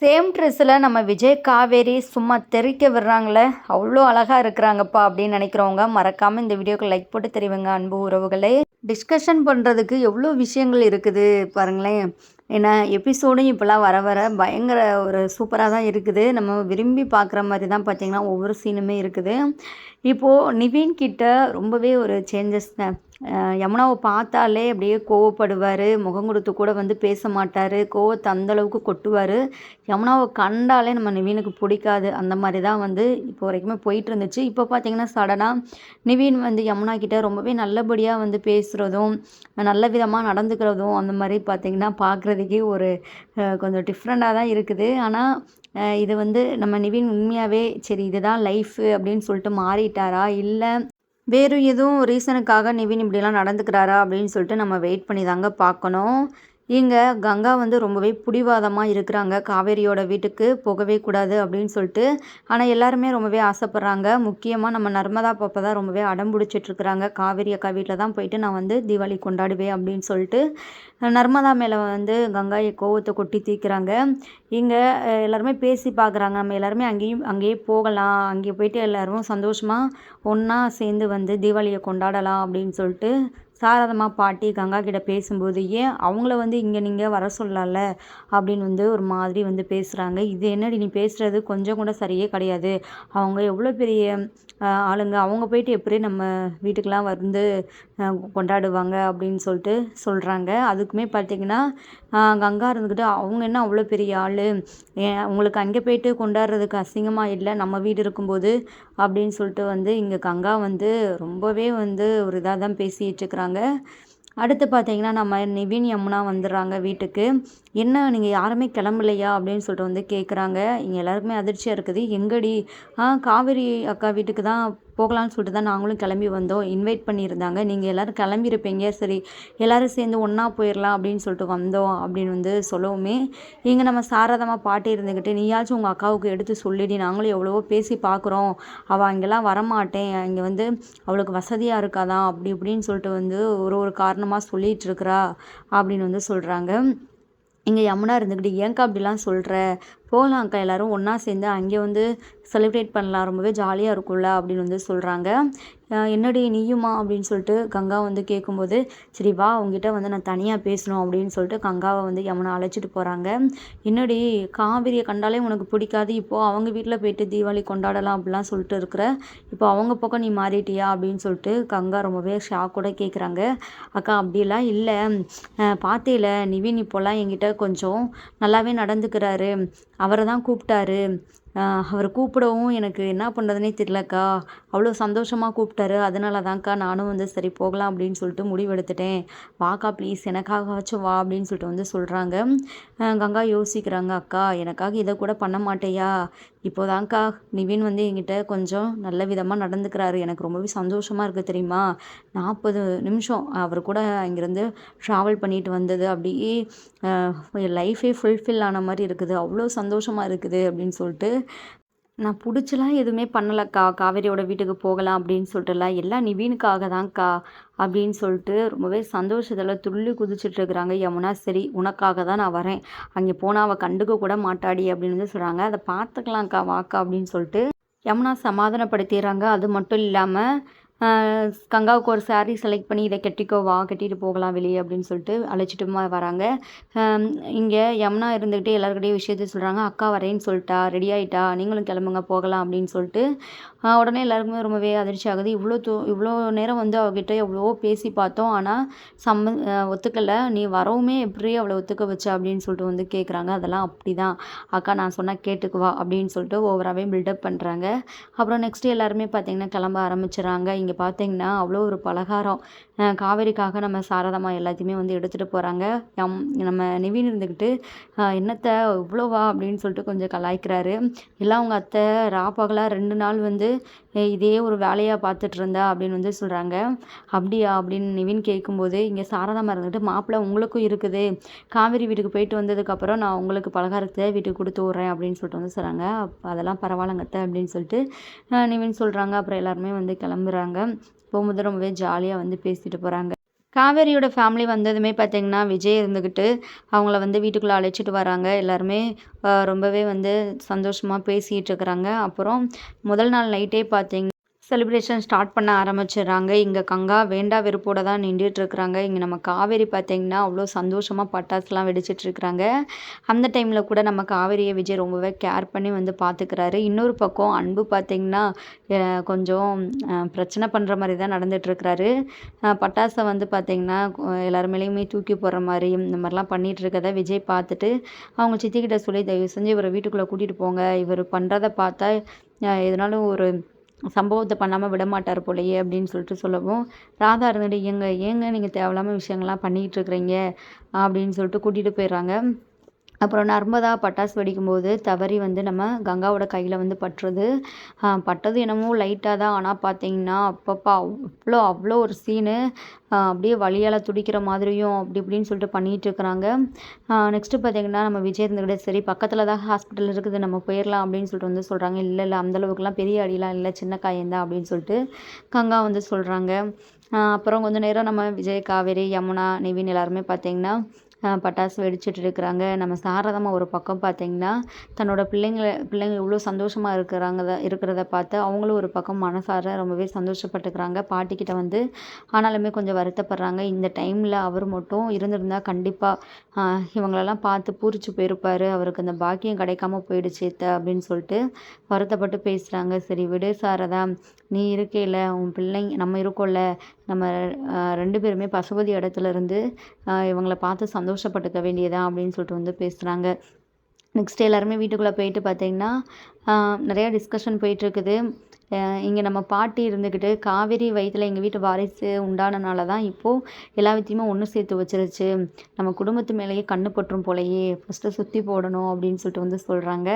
Same ட்ரெஸ்ஸில் நம்ம விஜய் காவேரி சும்மா தெறிக்க விடுறாங்களே அவ்வளோ அழகாக இருக்கிறாங்கப்பா அப்படின்னு நினைக்கிறவங்க மறக்காமல் இந்த வீடியோக்கு லைக் போட்டு தெரிவிங்க அன்பு உறவுகளே. டிஸ்கஷன் பண்ணுறதுக்கு எவ்வளோ விஷயங்கள் இருக்குது பாருங்களேன். ஏன்னா எபிசோடும் இப்போலாம் வர வர பயங்கர ஒரு சூப்பராக தான் இருக்குது. நம்ம விரும்பி பார்க்குற மாதிரி தான் பார்த்திங்கன்னா ஒவ்வொரு சீனுமே இருக்குது. இப்போது நிவின் கிட்ட ரொம்பவே ஒரு சேஞ்சஸ் யமுனாவை பார்த்தாலே அப்படியே கோவப்படுவார் முகம் கொடுத்து கூட வந்து பேச மாட்டார் கோவத்தை அந்தளவுக்கு கொட்டுவார். யமுனாவை கண்டாலே நம்ம நிவீனுக்கு பிடிக்காது. அந்த மாதிரி தான் வந்து இப்போ வரைக்குமே போயிட்டு இருந்துச்சு. இப்போ பார்த்தீங்கன்னா சடனாக நிவீன் வந்து யமுனா கிட்ட ரொம்பவே நல்லபடியாக வந்து பேசுகிறதும் நல்ல விதமாக நடந்துக்கிறதும் அந்த மாதிரி பார்த்திங்கன்னா பார்க்குறதுக்கே ஒரு கொஞ்சம் டிஃப்ரெண்ட்டாக தான் இருக்குது. ஆனால் இது வந்து நம்ம நிவின் உண்மையாகவே சரி இதுதான் லைஃபு அப்படின்னு சொல்லிட்டு மாறிட்டாரா? இல்லை வேறு எதுவும் ரீசனுக்காக நிவின் இப்படிலாம் நடந்துக்கிறாரா அப்படின்னு சொல்லிட்டு நம்ம வெயிட் பண்ணி தாங்க பார்க்கணும். இங்கே கங்கா வந்து ரொம்பவே பிடிவாதமாக இருக்கிறாங்க. காவேரியோட வீட்டுக்கு போகவே கூடாது அப்படின்னு சொல்லிட்டு ஆனால் எல்லாருமே ரொம்பவே ஆசைப்பட்றாங்க. முக்கியமாக நம்ம நர்மதா பாப்பா தான் ரொம்பவே அடம்பிடிச்சிட்ருக்குறாங்க காவேரி அக்கா வீட்டில் தான் போயிட்டு நான் வந்து தீபாவளி கொண்டாடுவேன் அப்படின்னு சொல்லிட்டு நர்மதா மேலே வந்து கங்காயை கோவத்தை கொட்டி தீக்கிறாங்க. இங்கே எல்லாருமே பேசி பார்க்குறாங்க நம்ம எல்லாருமே அங்கேயும் அங்கேயே போகலாம். அங்கே போயிட்டு எல்லோரும் சந்தோஷமாக ஒன்றா சேர்ந்து வந்து தீபாவளியை கொண்டாடலாம் அப்படின்னு சொல்லிட்டு சாரதம்மா பாட்டி கங்கா கிட்ட பேசும்போது ஏன் அவங்கள வந்து இங்கே நீங்கள் வர சொல்லலாம்ல அப்படின்னு வந்து ஒரு மாதிரி வந்து பேசுகிறாங்க இது என்னடி நீ பேசுகிறது கொஞ்சம் கூட சரியே கிடையாது. அவங்க எவ்வளோ பெரிய ஆளுங்க. அவங்க போயிட்டு எப்படி நம்ம வீட்டுக்கெலாம் வந்து கொண்டாடுவாங்க? அப்படின்னு சொல்லிட்டு சொல்கிறாங்க அதுக்குமே பார்த்திங்கன்னா கங்கா இருந்துக்கிட்டு அவங்க என்ன அவ்வளோ பெரிய ஆள்? உங்களுக்கு அங்கே போயிட்டு கொண்டாடுறதுக்கு அசிங்கமாக இல்லை? நம்ம வீடு இருக்கும்போது? அப்படின்னு சொல்லிட்டு வந்து இங்கே கங்கா வந்து ரொம்பவே வந்து ஒரு இதாக தான் பேசிகிட்டு இருக்கிறாங்க. அடுத்து பார்த்தீங்கன்னா நம்ம நிவின் யமுனா வந்துடுறாங்க வீட்டுக்கு. என்ன நீங்கள் யாருமே கிளம்பலையா? அப்படின்னு சொல்லிட்டு வந்து கேட்குறாங்க இங்கே எல்லாருக்குமே அதிர்ச்சியாக இருக்குது. எங்கடி? ஆ காவேரி அக்கா வீட்டுக்கு தான் போகலான்னு சொல்லிட்டு தான் நாங்களும் கிளம்பி வந்தோம். இன்வைட் பண்ணியிருந்தாங்க. நீங்கள் எல்லோரும் கிளம்பியிருப்பீங்க. சரி எல்லோரும் சேர்ந்து ஒன்றா போயிடலாம் அப்படின்னு சொல்லிட்டு வந்தோம் அப்படின்னு வந்து சொல்லவுமே இங்கே நம்ம சாரதமாக பாட்டி இருந்துக்கிட்டு நீயாச்சும் உங்கள் அக்காவுக்கு எடுத்து சொல்லிடி. நாங்களும் எவ்வளவோ பேசி பார்க்குறோம் அவள் அங்கெல்லாம் வரமாட்டேன். இங்கே வந்து அவளுக்கு வசதியாக இருக்காதான் அப்படி இப்படின்னு சொல்லிட்டு வந்து ஒரு ஒரு காரணமாக சொல்லிகிட்டு இருக்கிறா அப்படின்னு வந்து சொல்கிறாங்க இங்கே யமுனா இருந்துக்கிட்டு ஏன்க்கா அப்படிலாம் சொல்கிற போகலாம் அக்கா எல்லோரும் ஒன்றா சேர்ந்து அங்கே வந்து செலிப்ரேட் பண்ணலாம். ரொம்பவே ஜாலியாக இருக்கும்ல அப்படின்னு வந்து சொல்கிறாங்க என்னடி நீயுமா? அப்படின்னு சொல்லிட்டு கங்கா வந்து கேட்கும்போது சரி வா அவங்ககிட்ட வந்து நான் தனியாக பேசணும் அப்படின்னு சொல்லிட்டு கங்காவை வந்து யமுனா அழைச்சிட்டு போகிறாங்க என்னடி காவிரியை கண்டாலே உனக்கு பிடிக்காது. இப்போது அவங்க வீட்டில் போயிட்டு தீபாவளி கொண்டாடலாம் அப்படிலாம் சொல்லிட்டு இருக்கிற இப்போ அவங்க பக்கம் நீ மாறிட்டியா? அப்படின்னு சொல்லிட்டு கங்கா ரொம்பவே ஷாக் கூட கேட்குறாங்க அக்கா அப்படிலாம் இல்லை. பார்த்தேல நிவின் இப்போல்லாம் என்கிட்ட கொஞ்சம் நல்லாவே நடந்துக்கிறாரு. அவரை தான் கூப்பிட்டாரு. அவர் கூப்பிடவும் எனக்கு என்ன பண்ணுறதுனே தெரிலக்கா அவ்வளோ சந்தோஷமாக கூப்பிட்டாரு. அதனால தான்க்கா நானும் வந்து சரி போகலாம் அப்படின்னு சொல்லிட்டு முடிவெடுத்துட்டேன். வாக்கா ப்ளீஸ் எனக்காகவாச்சும் வா அப்படின்னு சொல்லிட்டு வந்து சொல்கிறாங்க கங்கா யோசிக்கிறாங்க அக்கா எனக்காக இதை கூட பண்ண மாட்டேயா? இப்போதான்க்கா நிவின் வந்து என்கிட்ட கொஞ்சம் நல்ல விதமாக நடந்துக்கிறாரு. எனக்கு ரொம்பவே சந்தோஷமாக இருக்குது தெரியுமா? நாற்பது நிமிஷம் அவர் கூட இங்கேருந்து ட்ராவல் பண்ணிட்டு வந்தது. அப்படியே லைஃபே ஃபுல்ஃபில் ஆன மாதிரி இருக்குது. அவ்வளோ சந்தோஷமாக இருக்குது அப்படின்னு சொல்லிட்டு நான் பிடிச்சலாம் எதுவுமே பண்ணலக்கா. காவேரியோட வீட்டுக்கு போகலாம் அப்படின்னு சொல்லிட்டுலாம். எல்லாம் நிவீனுக்காக தான்க்கா அப்படின்னு சொல்லிட்டு ரொம்பவே சந்தோஷத்தில் துள்ளி குதிச்சுட்டு இருக்கிறாங்க. யமுனா சரி உனக்காக தான் நான் வரேன். அங்கே போனால் அவள் கண்டுக்க கூட மாட்டாடி அப்படின்னு வந்து சொல்கிறாங்க அதை பார்த்துக்கலாம்க்கா வாக்கா அப்படின்னு சொல்லிட்டு யமுனா சமாதானப்படுத்திடுறாங்க. அது மட்டும் இல்லாமல் கங்காவுக்கு ஒரு சாரீ செலக்ட் பண்ணி இதை கட்டிக்கோ வா கட்டிட்டு போகலாம் வெளியே அப்படின்னு சொல்லிட்டு அழைச்சிட்டுமா வராங்க. இங்கே யமுனா இருந்துக்கிட்டே எல்லாருக்கிட்டையும் விஷயத்த சொல்கிறாங்க அக்கா வரேன்னு சொல்லிட்டா ரெடி ஆகிட்டா நீங்களும் கிளம்புங்க போகலாம் அப்படின்னு சொல்லிட்டு உடனே எல்லாருக்குமே ரொம்பவே அதிர்ச்சி ஆகுது. இவ்வளோ தூ இவ்வளோ நேரம் வந்து அவகிட்ட எவ்வளோ பேசி பார்த்தோம். ஆனால் சம்ம ஒத்துக்கலை. நீ வரவுமே எப்படி அவளை ஒத்துக்க வச்ச அப்படின்னு சொல்லிட்டு வந்து கேட்குறாங்க அதெல்லாம் அப்படி தான் அக்கா நான் சொன்னால் கேட்டுக்குவா அப்படின்னு சொல்லிட்டு ஓவராகவே பில்டப் பண்ணுறாங்க அப்புறம் நெக்ஸ்ட்டு எல்லாருமே பார்த்திங்கன்னா கிளம்ப ஆரம்பிச்சிடறாங்க. நீங்கள் பார்த்தீங்கன்னா அவ்வளோ ஒரு பலகாரம். காவேரிக்காக நம்ம சாரதம்மா எல்லாத்தையுமே வந்து எடுத்துகிட்டு போகிறாங்க நம் நம்ம நிவின் இருந்துக்கிட்டு என்னத்தை இவ்வளோவா அப்படின்னு சொல்லிட்டு கொஞ்சம் கலாய்க்கிறாரு. எல்லாம் அவங்க அத்தை ராப்பகலாக ரெண்டு நாள் வந்து இதே ஒரு வேலையாக பார்த்துட்டு இருந்தா அப்படின்னு வந்து சொல்கிறாங்க அப்படியா? அப்படின்னு நிவின் கேட்கும்போது இங்கே சாரதாமா இருந்துட்டு மாப்பிள்ளை உங்களுக்கும் இருக்குது. காவேரி வீட்டுக்கு போயிட்டு வந்ததுக்கப்புறம் நான் உங்களுக்கு பலகாரத்தை வீட்டுக்கு கொடுத்து விட்றேன் அப்படின்னு சொல்லிட்டு வந்து சொல்கிறாங்க அதெல்லாம் பரவாயில்லங்கத்த அப்படின்னு சொல்லிட்டு நிவின் சொல்கிறாங்க அப்புறம் எல்லாருமே வந்து கிளம்புறாங்க. போகும்போது ரொம்பவே ஜாலியாக வந்து பேசிட்டு போகிறாங்க காவேரியோட ஃபேமிலி வந்ததுமே பார்த்தீங்கன்னா விஜய் இருந்துக்கிட்டு அவங்கள வந்து வீட்டுக்குள்ளே அழைச்சிட்டு வராங்க. எல்லாருமே ரொம்பவே வந்து சந்தோஷமாக பேசிகிட்டு இருக்கிறாங்க. அப்புறம் முதல் நாள் நைட்டே பார்த்தீங்க செலிப்ரேஷன் ஸ்டார்ட் பண்ண ஆரம்பிச்சிடுறாங்க. இங்கே கங்கா வேண்டா வெறுப்போட தான் நின்றுட்டுருக்குறாங்க. இங்கே நம்ம காவேரி பார்த்திங்கன்னா அவ்வளோ சந்தோஷமாக பட்டாசுலாம் வெடிச்சிட்ருக்குறாங்க அந்த டைமில் கூட நம்ம காவேரியை விஜய் ரொம்பவே கேர் பண்ணி வந்து பார்த்துக்கிறாரு இன்னொரு பக்கம் அன்பு பார்த்திங்கன்னா கொஞ்சம் பிரச்சனை பண்ணுற மாதிரி தான் நடந்துகிட்ருக்கிறாரு பட்டாசை வந்து பார்த்திங்கன்னா எல்லார் மேலேயுமே தூக்கி போடுற மாதிரி இந்த மாதிரிலாம் பண்ணிகிட்ருக்கதை விஜய் பார்த்துட்டு அவங்க சித்திக்கிட்ட சொல்லி தயவு செஞ்சு இவரை வீட்டுக்குள்ளே கூட்டிகிட்டு போங்க. இவர் பண்ணுறத பார்த்தா எதனாலும் ஒரு சம்பவத்தை பண்ணாமல் விட மாட்டார் போலையே அப்படின்னு சொல்லிட்டு சொல்லவும் ராதா இருந்துட்டு ஏங்க ஏங்க நீங்கள் தேவையில்லாமல் விஷயங்கள்லாம் பண்ணிக்கிட்டு இருக்கிறீங்க? அப்படின்னு சொல்லிட்டு கூட்டிகிட்டு போயிடுறாங்க. அப்புறம் நர்மதா பட்டாசு வெடிக்கும்போது தவறி வந்து நம்ம கங்காவோட கையில் வந்து பட்டுறது. பட்டது என்னமோ லைட்டாக தான். ஆனால் பார்த்தீங்கன்னா அப்பப்போ அவ்வளோ அவ்வளோ ஒரு சீனு அப்படியே வழியால் துடிக்கிற மாதிரியும் அப்படி இப்படின்னு சொல்லிட்டு பண்ணிகிட்டு இருக்கிறாங்க. நெக்ஸ்ட்டு பார்த்தீங்கன்னா நம்ம விஜய் இருந்துக்கிட்டே சரி பக்கத்தில் தான் ஹாஸ்பிட்டல் இருக்குது நம்ம போயிடலாம் அப்படின்னு சொல்லிட்டு வந்து சொல்கிறாங்க இல்லை இல்லை அந்தளவுக்குலாம் பெரிய அடிலாம் இல்லை சின்ன காயந்தான் அப்படின்னு சொல்லிட்டு கங்கா வந்து சொல்கிறாங்க அப்புறம் கொஞ்சம் நேரம் நம்ம விஜய் காவேரி யமுனா நிவின் எல்லாருமே பார்த்தீங்கன்னா பட்டாசு வெடிச்சிட்டு இருக்கிறாங்க. நம்ம சாரதம்மா ஒரு பக்கம் பார்த்தீங்கன்னா தன்னோட பிள்ளைங்களை பிள்ளைங்க இவ்வளோ சந்தோஷமாக இருக்கிறாங்க இருக்கிறத பார்த்து அவங்களும் ஒரு பக்கம் மனசார ரொம்பவே சந்தோஷப்பட்டுக்கிறாங்க. பாட்டிக்கிட்ட வந்து ஆனாலுமே கொஞ்சம் வருத்தப்படுறாங்க. இந்த டைமில் அவர் மட்டும் இருந்திருந்தால் கண்டிப்பாக இவங்களெல்லாம் பார்த்து பூரிச்சு போயிருப்பார். அவருக்கு அந்த பாக்கியம் கிடைக்காம போயிடுச்சு அப்படின்னு சொல்லிட்டு வருத்தப்பட்டு பேசுகிறாங்க சரி விடு சாரதா நீ இருக்கையில் உன் பிள்ளைங்க நம்ம இருக்கோம்ல நம்ம ரெண்டு பேருமே பசுபதி இடத்துல இருந்து இவங்களை பார்த்து சந்தோஷப்பட்டுக்க வேண்டியதா அப்படின்னு சொல்லிட்டு வந்து பேசுகிறாங்க நெக்ஸ்ட் எல்லாருமே வீட்டுக்குள்ளே போயிட்டு பார்த்தீங்கன்னா நிறையா டிஸ்கஷன் போயிட்டுருக்குது இங்கே நம்ம பாட்டி இருந்துக்கிட்டு காவேரி வயிற்றில் எங்கள் வீட்டு வாரிசு உண்டானனால தான் இப்போது எல்லா வித்தையுமே ஒன்று சேர்த்து வச்சிருச்சு. நம்ம குடும்பத்து மேலேயே கண்ணு பற்றும் போலையே ஃபஸ்ட்டு சுற்றி போடணும் அப்படின்னு சொல்லிட்டு வந்து சொல்கிறாங்க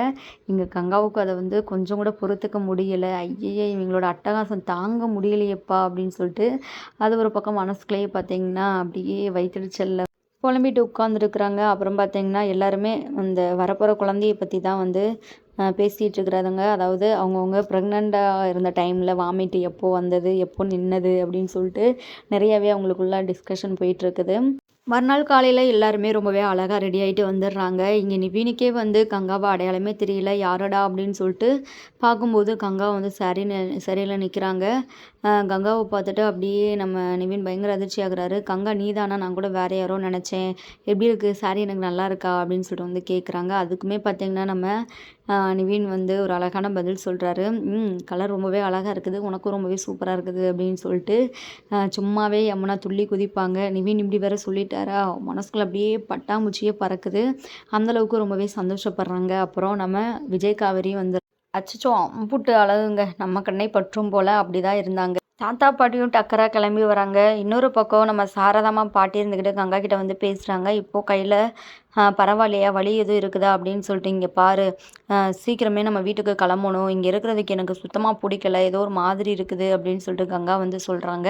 இங்கே கங்காவுக்கு அதை வந்து கொஞ்சம் கூட பொறுத்துக்க முடியலை. ஐயே இவங்களோட அட்டகாசம் தாங்க முடியலையப்பா அப்படின்னு சொல்லிட்டு அது ஒரு பக்கம் மனசுக்குள்ளேயே பார்த்தீங்கன்னா அப்படியே வயிற்றுச்சல்ல புலம்பிட்டு உட்காந்துருக்குறாங்க அப்புறம் பார்த்தீங்கன்னா எல்லாருமே அந்த வரப்போகிற குழந்தைய பற்றி தான் வந்து பேசிகிட்டு இருக்கிறதுங்க அதாவது அவங்கவுங்க ப்ரெக்னெண்ட்டாக இருந்த டைமில் வாமிட்டு எப்போது வந்தது எப்போ நின்னது அப்படின்னு சொல்லிட்டு நிறையாவே அவங்களுக்குள்ள டிஸ்கஷன் போயிட்டுருக்குது மறுநாள் காலையில் எல்லாருமே ரொம்பவே அழகாக ரெடி ஆகிட்டு வந்துடுறாங்க. இங்கே நிவீனுக்கே வந்து கங்காவை அடையாளமே தெரியல யாரடா அப்படின்னு சொல்லிட்டு பார்க்கும்போது கங்கா வந்து சரி சரியில் நிற்கிறாங்க கங்காவை பார்த்துட்டு அப்படியே நம்ம நிவின் பயங்கர அதிர்ச்சி ஆகுறாரு. கங்கா நீ தானா நான் கூட வேறு யாரோ நினச்சேன். எப்படி இருக்குது சாரி எனக்கு நல்லா இருக்கா? அப்படின்னு சொல்லிட்டு வந்து கேட்குறாங்க அதுக்குமே பார்த்திங்கன்னா நம்ம நிவின் வந்து ஒரு அழகான பதில் சொல்கிறாரு ம் கலர் ரொம்பவே அழகாக இருக்குது. உனக்கும் ரொம்பவே சூப்பராக இருக்குது அப்படின்னு சொல்லிட்டு சும்மாவே யமுனா துள்ளி குதிப்பாங்க. நிவின் இப்படி வேற சொல்லிட்டாரா? மனசுக்குள்ள அப்படியே பட்டாம்பூச்சியே பறக்குது. அந்தளவுக்கு ரொம்பவே சந்தோஷப்படுறாங்க. அப்புறம் நம்ம விஜய் காவேரி வந்து அச்சச்சோ அம்புட்டு அழகுங்க. நம்ம கண்ணை பற்றும் போல் அப்படி தான் இருந்தாங்க. தாத்தா பாட்டியும் டக்கராக கிளம்பி வராங்க. இன்னொரு பக்கம் நம்ம சாரதாமா பாட்டி இருந்துக்கிட்டு கங்கா கிட்ட வந்து பேசுகிறாங்க இப்போது கையில் பரவாயில்லையா வழி எதுவும் இருக்குதா? அப்படின்னு சொல்லிட்டு இங்கே பாரு சீக்கிரமே நம்ம வீட்டுக்கு கிளம்பணும். இங்கே இருக்கிறதுக்கு எனக்கு சுத்தமாக பிடிக்கல. ஏதோ ஒரு மாதிரி இருக்குது அப்படின்னு சொல்லிட்டு கங்கா வந்து சொல்கிறாங்க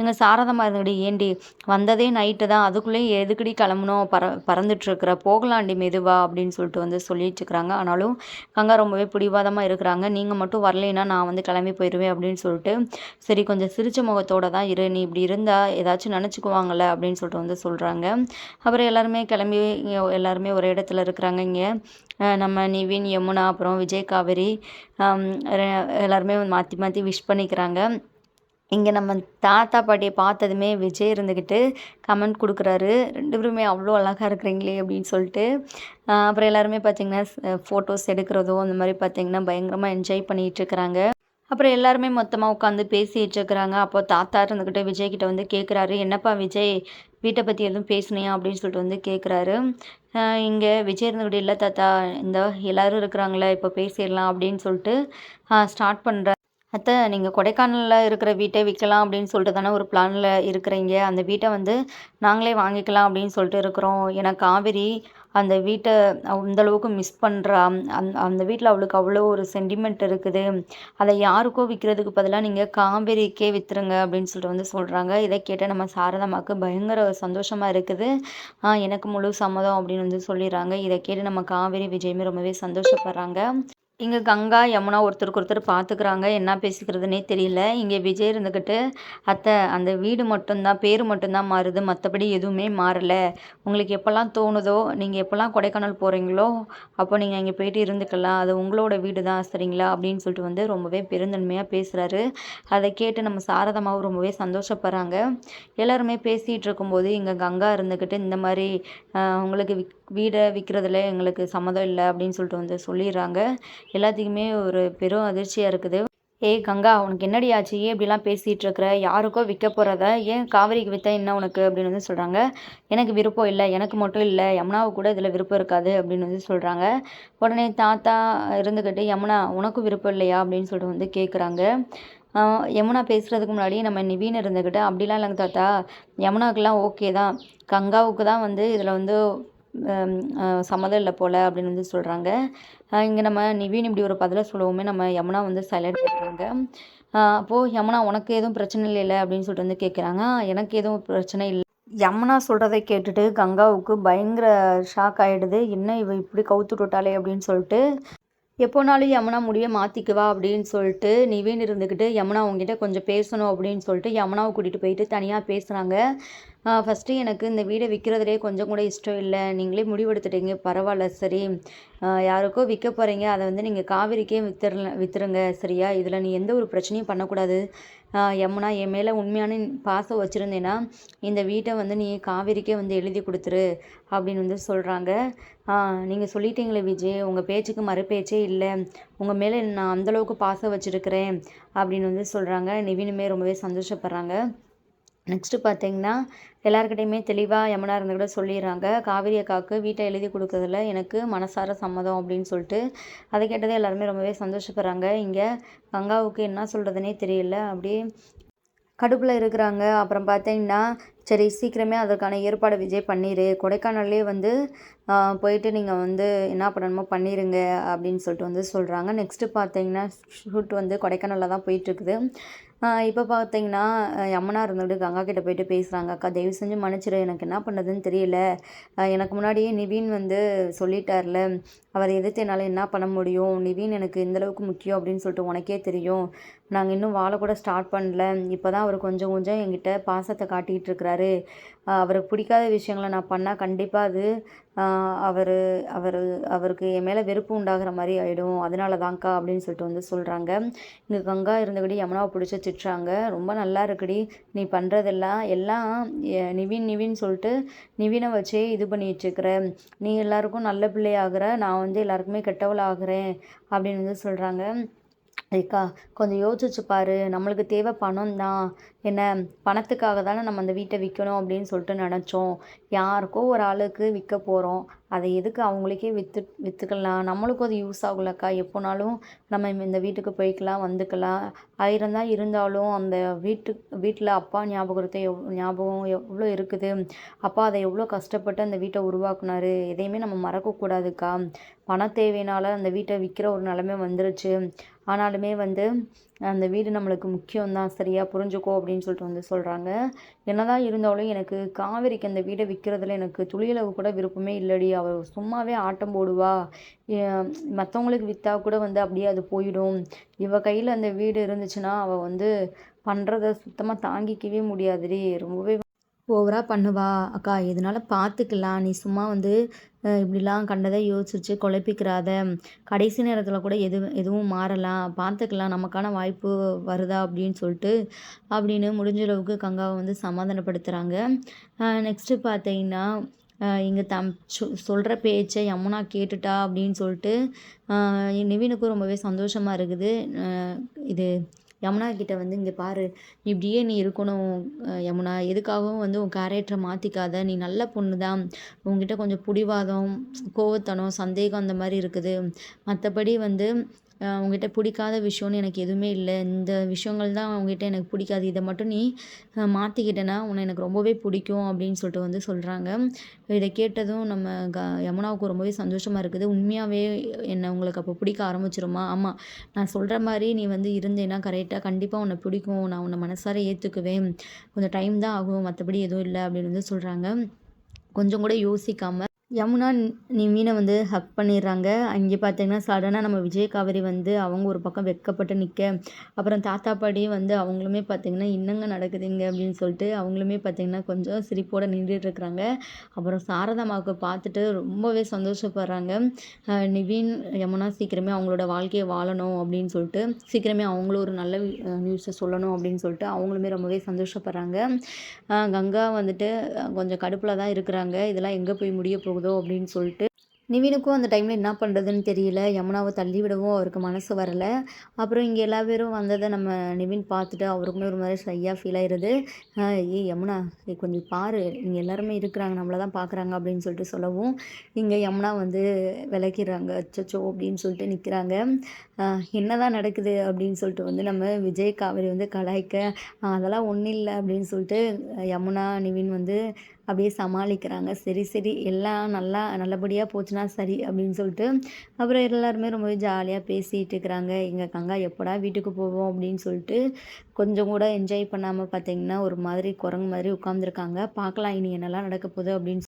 எங்கள் சாரதமாக இருந்தபடி ஏண்டி வந்ததே நைட்டு தான். அதுக்குள்ளேயே எதுக்கடி கிளம்பணும்? பற பறந்துட்டுருக்குற. போகலாண்டி மெதுவா அப்படின்னு சொல்லிட்டு வந்து சொல்லிட்டு இருக்கிறாங்க. ஆனாலும் கங்கா ரொம்பவே பிடிவாதமாக இருக்கிறாங்க. நீங்கள் மட்டும் வரலைன்னா நான் வந்து கிளம்பி போயிடுவேன் அப்படின்னு சொல்லிட்டு சரி கொஞ்சம் சிரிச்ச முகத்தோட தான் இரு. நீ இப்படி இருந்தால் ஏதாச்சும் நினச்சிக்குவாங்கள்ல அப்படின்னு சொல்லிட்டு வந்து சொல்கிறாங்க அப்புறம் எல்லாருமே கிளம்பி எல்லாருமே ஒரு இடத்துல இருக்கிறாங்க இங்கே. நம்ம நிவின் யமுனா அப்புறம் விஜய் காவேரி எல்லாருமே மாற்றி மாற்றி விஷ் பண்ணிக்கிறாங்க. இங்கே நம்ம தாத்தா பாட்டியை பார்த்ததுமே விஜய் இருந்துக்கிட்டு கமெண்ட் கொடுக்குறாரு. ரெண்டு பேருமே அவ்வளோ அழகாக இருக்கிறீங்களே அப்படின்னு சொல்லிட்டு. அப்புறம் எல்லாருமே பார்த்திங்கன்னா ஃபோட்டோஸ் எடுக்கிறதோ அந்த மாதிரி பார்த்திங்கன்னா பயங்கரமாக என்ஜாய் பண்ணிகிட்டு இருக்கிறாங்க. அப்புறம் எல்லாருமே மொத்தமாக உட்காந்து பேசிகிட்டு இருக்கிறாங்க. அப்போ தாத்தா இருந்துக்கிட்டு விஜய் கிட்ட வந்து கேட்குறாரு என்னப்பா விஜய் வீட்டை பற்றி எதுவும் பேசுனியா அப்படின்னு சொல்லிட்டு வந்து கேட்குறாரு இங்கே விஜய் இருந்துக்கிட்டு இல்லை தாத்தா. இந்த எல்லோரும் இருக்கிறாங்களே இப்போ பேசிடலாம் அப்படின்னு சொல்லிட்டு ஸ்டார்ட் பண்ணுற அத்தை நீங்கள் கொடைக்கானலில் இருக்கிற வீட்டை விற்கலாம் அப்படின்னு சொல்லிட்டு தானே ஒரு பிளானில் இருக்கிறீங்க. அந்த வீட்டை வந்து நாங்களே வாங்கிக்கலாம் அப்படின்னு சொல்லிட்டு இருக்கிறோம். ஏன்னா காவிரி அந்த வீட்டை அந்தளவுக்கு மிஸ் பண்ணுறா அந் அந்த வீட்டில் அவளுக்கு அவ்வளோ ஒரு சென்டிமெண்ட் இருக்குது. அதை யாருக்கோ விற்கிறதுக்கு பதிலாக நீங்கள் காவேரிக்கே விற்றுருங்க அப்படின்னு சொல்லிட்டு வந்து சொல்கிறாங்க இதை கேட்ட நம்ம சாரதாமாவுக்கு பயங்கர சந்தோஷமாக இருக்குது. எனக்கு முழு சம்மதம் அப்படின்னு வந்து சொல்லிடுறாங்க. இதை கேட்டு நம்ம காவேரி விஜயமே ரொம்பவே சந்தோஷப்படுறாங்க. இங்கே கங்கா யமுனா ஒருத்தருக்கு ஒருத்தர் பார்த்துக்கிறாங்க என்ன பேசிக்கிறதுனே தெரியல. இங்கே விஜய் இருந்துக்கிட்டு அத்தை அந்த வீடு மட்டும்தான் பேர் மட்டும்தான் மாறுது. மற்றபடி எதுவுமே மாறலை. உங்களுக்கு எப்போல்லாம் தோணுதோ நீங்கள் எப்போல்லாம் கொடைக்கானல் போகிறீங்களோ அப்போ நீங்கள் அங்கே போயிட்டு இருந்துக்கலாம். அது உங்களோட வீடு தான் சரிங்களா? அப்படின்னு சொல்லிட்டு வந்து ரொம்பவே பெருந்தன்மையாக பேசுகிறாரு அதை கேட்டு நம்ம சாரதமாவும் ரொம்பவே சந்தோஷப்படுறாங்க. எல்லாருமே பேசிகிட்டு இருக்கும்போது இங்கே கங்கா இருந்துக்கிட்டு இந்த மாதிரி உங்களுக்கு விக் வீடை விற்கிறதுல எங்களுக்கு சம்மதம் இல்லை அப்படின்னு சொல்லிட்டு வந்து சொல்லிடுறாங்க. எல்லாத்துக்குமே ஒரு பெரும் அதிர்ச்சியாக இருக்குது. ஏய் கங்கா உனக்கு என்னடி ஆச்சு? ஏன் இப்படிலாம் பேசிகிட்டு இருக்கிற? யாருக்கோ விற்க போகிறத ஏன் காவேரிக்கு விற்றா என்ன உனக்கு? அப்படின்னு வந்து சொல்கிறாங்க எனக்கு விருப்பம் இல்லை எனக்கு மட்டும் இல்லை யமுனாவு கூட இதில் விருப்பம் இருக்காது அப்படின்னு வந்து சொல்கிறாங்க உடனே தாத்தா இருந்துக்கிட்டு யமுனா உனக்கும் விருப்பம் இல்லையா? அப்படின்னு சொல்லிட்டு வந்து கேட்குறாங்க யமுனா பேசுகிறதுக்கு முன்னாடி நம்ம நிவீன் இருந்துக்கிட்டு அப்படிலாம் இல்லைங்க தாத்தா. யமுனாவுக்குலாம் ஓகே தான். கங்காவுக்கு தான் வந்து இதில் வந்து சம்மதம் இல்லை போல் அப்படின்னு வந்து சொல்கிறாங்க இங்கே நம்ம நிவீன் இப்படி ஒரு பதிலை சொல்லவுமே நம்ம யமுனா வந்து சைலண்ட் ஆகிடுறாங்க அப்போது யமுனா உனக்கு எதுவும் பிரச்சனை இல்லை அப்படின்னு சொல்லிட்டு வந்து கேட்குறாங்க எனக்கு எதுவும் பிரச்சனை இல்லை. யமுனா சொல்கிறதை கேட்டுட்டு கங்காவுக்கு பயங்கர ஷாக் ஆகிடுது என்ன இவ இப்படி கவுத்து விட்டாளே அப்படின்னு சொல்லிட்டு எப்போனாலும் யமுனா முடிய மாற்றிக்குவா அப்படின்னு சொல்லிட்டு நிவீன் இருந்துக்கிட்டு யமுனா உங்ககிட்ட கொஞ்சம் பேசணும் அப்படின்னு சொல்லிட்டு யமுனாவை கூட்டிகிட்டு போயிட்டு தனியாக பேசுகிறாங்க ஃபஸ்ட்டு எனக்கு இந்த வீடை விற்கிறதுலே கொஞ்சம் கூட இஷ்டம் இல்லை. நீங்களே முடிவெடுத்துட்டீங்க. பரவாயில்ல சரி. யாருக்கோ விற்க போகிறீங்க அதை வந்து நீங்கள் காவிரிக்கே வித்துறல விற்றுருங்க சரியா? இதில் நீ எந்த ஒரு பிரச்சனையும் பண்ணக்கூடாது. யமுனா என் மேலே உண்மையான பாசம் வச்சுருந்தேன்னா இந்த வீட்டை வந்து நீ காவிரிக்கே வந்து எழுதி கொடுத்துரு அப்படின்னு வந்து சொல்கிறாங்க நீங்கள் சொல்லிட்டீங்களே விஜய் உங்கள் பேச்சுக்கு மறுபேச்சே இல்லை. உங்கள் மேலே நான் அந்தளவுக்கு பாசம் வச்சுருக்கிறேன் அப்படின்னு வந்து சொல்கிறாங்க நிவினுமே ரொம்பவே சந்தோஷப்படுறாங்க. நெக்ஸ்ட்டு பார்த்தீங்கன்னா எல்லாருக்கிட்டையுமே தெளிவாக யமுனா இருந்து கூட சொல்லிடுறாங்க. காவிரி அக்காவுக்கு வீட்டை எழுதி கொடுக்கறதுல எனக்கு மனசார சம்மதம் அப்படின்னு சொல்லிட்டு அதை கேட்டதே எல்லாருமே ரொம்பவே சந்தோஷப்படுறாங்க. இங்கே கங்காவுக்கு என்ன சொல்கிறதுனே தெரியல. அப்படியே கடுப்பில் இருக்கிறாங்க. அப்புறம் பார்த்தீங்கன்னா சரி சீக்கிரமே அதற்கான ஏற்பாடு விஜய் பண்ணிடு கொடைக்கானல்லே வந்து போயிட்டு நீங்கள் வந்து என்ன பண்ணணுமோ பண்ணிடுங்க அப்படின்னு சொல்லிட்டு வந்து சொல்கிறாங்க நெக்ஸ்ட்டு பார்த்தீங்கன்னா ஷூட் வந்து கொடைக்கானலில் தான் போயிட்டுருக்குது இப்போ பார்த்தீங்கன்னா அம்மனா இருந்துட்டு கங்கா கிட்ட போயிட்டு பேசுகிறாங்க அக்கா தயவு செஞ்சு மன்னிச்சிடு. எனக்கு என்ன பண்ணுறதுன்னு தெரியல. எனக்கு முன்னாடியே நிவின் வந்து சொல்லிட்டார்ல. அவர் எதிர்த்து என்னால் என்ன பண்ண முடியும்? நிவின் எனக்கு எந்தளவுக்கு முக்கியம் அப்படின்னு சொல்லிட்டு உனக்கே தெரியும். நாங்கள் இன்னும் வாழ கூட ஸ்டார்ட் பண்ணல. இப்போ தான் அவர் கொஞ்சம் கொஞ்சம் என்கிட்ட பாசத்தை காட்டிகிட்டு இருக்கிறாரு. அவருக்கு பிடிக்காத விஷயங்களை நான் பண்ணால் கண்டிப்பாக அது அவர் அவர் அவருக்கு என் மேலே வெறுப்பு உண்டாகிற மாதிரி ஆகிடும் அதனால தான்க்கா அப்படின்னு சொல்லிட்டு வந்து சொல்கிறாங்க இங்கே கங்கா இருந்தபடி யமுனாவை பிடிச்சி திட்டுறாங்க ரொம்ப நல்லா இருக்குடி. நீ பண்ணுறதெல்லாம் எல்லாம் நிவின் நிவின் சொல்லிட்டு நிவினை வச்சே இது பண்ணிட்டுருக்கிற நீ எல்லாருக்கும் நல்ல பிள்ளையாகிற. நான் வந்து எல்லாருக்குமே கெட்டவள் ஆகிறேன் அப்படின்னு வந்து சொல்கிறாங்க ஏக்கா கொஞ்சம் யோசிச்சு பாரு. நம்மளுக்கு தேவை பணம் தான். என்ன பணத்துக்காக தானே நம்ம அந்த வீட்டை விற்கணும் அப்படின்னு சொல்லிட்டு நினச்சோம். யாருக்கோ ஒரு ஆளுக்கு விற்க போகிறோம் அதை எதுக்கு அவங்களுக்கே விற்று விற்றுக்கலாம் நம்மளுக்கும் அது யூஸ் ஆகலக்கா. எப்போனாலும் நம்ம இந்த வீட்டுக்கு போய்க்கலாம் வந்துக்கலாம். ஆயிரம் தான் இருந்தாலும் அந்த வீட்டு வீட்டில் அப்பா ஞாபகத்தை எவ் ஞாபகம் எவ்வளோ இருக்குது? அப்பா அதை எவ்வளோ கஷ்டப்பட்டு அந்த வீட்டை உருவாக்குனாரு? எதையுமே நம்ம மறக்கக்கூடாதுக்கா. பண தேவையினால அந்த வீட்டை விற்கிற ஒரு நிலமை வந்துருச்சு. ஆனாலுமே வந்து அந்த வீடு நம்மளுக்கு முக்கியம்தான் சரியாக புரிஞ்சுக்கோ அப்படின்னு சொல்லிட்டு வந்து சொல்கிறாங்க என்னதான் இருந்தாலும் எனக்கு காவேரிக்கு அந்த வீடை விற்கிறதுல எனக்கு துளியளவு கூட விருப்பமே இல்லடி. அவள் சும்மாவே ஆட்டம் போடுவா. மற்றவங்களுக்கு விற்றா கூட வந்து அப்படியே அது போயிடும். இவ கையில் அந்த வீடு இருந்துச்சுன்னா அவள் வந்து பண்ணுறத சுத்தமாக தாங்கிக்கவே முடியாதுடி. ரொம்பவே ஓவராக பண்ணுவா. அக்கா இதனால பார்த்துக்கலாம் நீ சும்மா வந்து இப்படிலாம் கண்டதை யோசிச்சு குழப்பிக்கிறாத. கடைசி நேரத்தில் கூட எது எதுவும் மாறலாம் பார்த்துக்கலாம் நமக்கான வாய்ப்பு வருதா? அப்படின்னு சொல்லிட்டு அப்படின்னு முடிஞ்ச அளவுக்கு கங்காவை வந்து சமாதானப்படுத்துகிறாங்க நெக்ஸ்ட்டு பார்த்தீங்கன்னா இங்கே தம் சொ சொல்கிற பேச்சை யமுனா கேட்டுட்டா அப்படின்னு சொல்லிட்டு நிவீனுக்கும் நிவினுக்கும் ரொம்பவே சந்தோஷமாக இருக்குது. இது யமுனா கிட்ட வந்து இங்கே பாரு இப்படியே நீ இருக்கணும் யமுனா எதுக்காகவும் வந்து உன் கேரக்டரை மாற்றிக்காத நீ நல்ல பொண்ணு தான் உங்ககிட்ட கொஞ்சம் பிடிவாதம் கோவத்தனம் சந்தேகம் அந்த மாதிரி இருக்குது. மற்றபடி வந்து உங்ககிட்ட பிடிக்காத விஷயம்னு எனக்கு எதுவுமே இல்லை. இந்த விஷயங்கள் தான் உங்ககிட்ட எனக்கு பிடிக்காது. இதை மட்டும் நீ மாற்றிக்கிட்டேன்னா உன்னை எனக்கு ரொம்பவே பிடிக்கும் அப்படின்னு சொல்லிட்டு வந்து சொல்கிறாங்க இதை கேட்டதும் நம்ம க யமுனாவுக்கு ரொம்பவே சந்தோஷமாக இருக்குது. உண்மையாகவே என்னை உங்களுக்கு அப்போ பிடிக்க ஆரம்பிச்சிருமா? ஆமாம் நான் சொல்கிற மாதிரி நீ வந்து இருந்தேன்னா கரெக்டாக கண்டிப்பாக உன்னை பிடிக்கும். நான் உன்னை மனசார ஏற்றுக்குவேன் கொஞ்சம் டைம் தான் ஆகும். மற்றபடி எதுவும் இல்லை அப்படின்னு வந்து சொல்கிறாங்க கொஞ்சம் கூட யோசிக்காமல் யமுனா நிவீனை வந்து ஹக் பண்ணிடுறாங்க. அங்கே பார்த்தீங்கன்னா சடனாக நம்ம விஜய் காவேரி வந்து அவங்க ஒரு பக்கம் வெட்கப்பட்டு நிற்க அப்புறம் தாத்தா பாட்டி வந்து அவங்களுமே பார்த்தீங்கன்னா என்னங்க நடக்குதுங்க? அப்படின்னு சொல்லிட்டு அவங்களுமே பார்த்தீங்கன்னா கொஞ்சம் சிரிப்போடு நின்றுட்டு இருக்கிறாங்க. அப்புறம் சாரதாமாவுக்கு பார்த்துட்டு ரொம்பவே சந்தோஷப்படுறாங்க. நிவின் நிவீன் யமுனா சீக்கிரமே அவங்களோட வாழ்க்கையை வாழணும் அப்படின்னு சொல்லிட்டு சீக்கிரமே அவங்களும் ஒரு நல்ல நியூஸை சொல்லணும் அப்படின்னு சொல்லிட்டு அவங்களுமே ரொம்பவே சந்தோஷப்படுறாங்க. கங்கா வந்துட்டு கொஞ்சம் கடுப்பில் தான் இருக்கிறாங்க. இதெல்லாம் எங்கே போய் முடிய போகுது அப்படின்னு சொல்லிட்டு நிவினுக்கும் அந்த டைமில் என்ன பண்ணுறதுன்னு தெரியல. யமுனாவை தள்ளி விடவும் அவருக்கு மனசு வரலை. அப்புறம் இங்கே எல்லா பேரும் வந்ததை நம்ம நிவின் பார்த்துட்டு அவருக்குமே ஒரு மாதிரி ஷையாக ஃபீல் ஆயிடுது ஏ ஏய் யமுனா கொஞ்சம் பாரு. இங்கே எல்லாருமே இருக்கிறாங்க. நம்மளை தான் பார்க்குறாங்க. அப்படின்னு சொல்லிட்டு சொல்லவும் இங்கே யமுனா வந்து விளக்கிறாங்க அச்சோ அப்படின்னு சொல்லிட்டு நிற்கிறாங்க என்னதான் நடக்குது? அப்படின்னு சொல்லிட்டு வந்து நம்ம விஜய் காவேரி வந்து கலாய்க்க அதெல்லாம் ஒன்றும் இல்லை. அப்படின்னு சொல்லிட்டு யமுனா நிவின் வந்து அப்படியே சமாளிக்கிறாங்க. சரி சரி எல்லாம் நல்லா நல்லபடியாக போச்சுன்னா சரி அப்படின்னு சொல்லிட்டு அப்புறம் எல்லாருமே ரொம்பவே ஜாலியாக பேசிகிட்டு இருக்கிறாங்க. எங்கள் கங்கா எப்படா வீட்டுக்கு போவோம் அப்படின்னு சொல்லிட்டு கொஞ்சம் கூட என்ஜாய் பண்ணாமல் பார்த்தீங்கன்னா ஒரு மாதிரி குரங்கு மாதிரி உட்காந்துருக்காங்க பார்க்கலாம் இனி என்னெல்லாம் நடக்க போகுது அப்படின்னு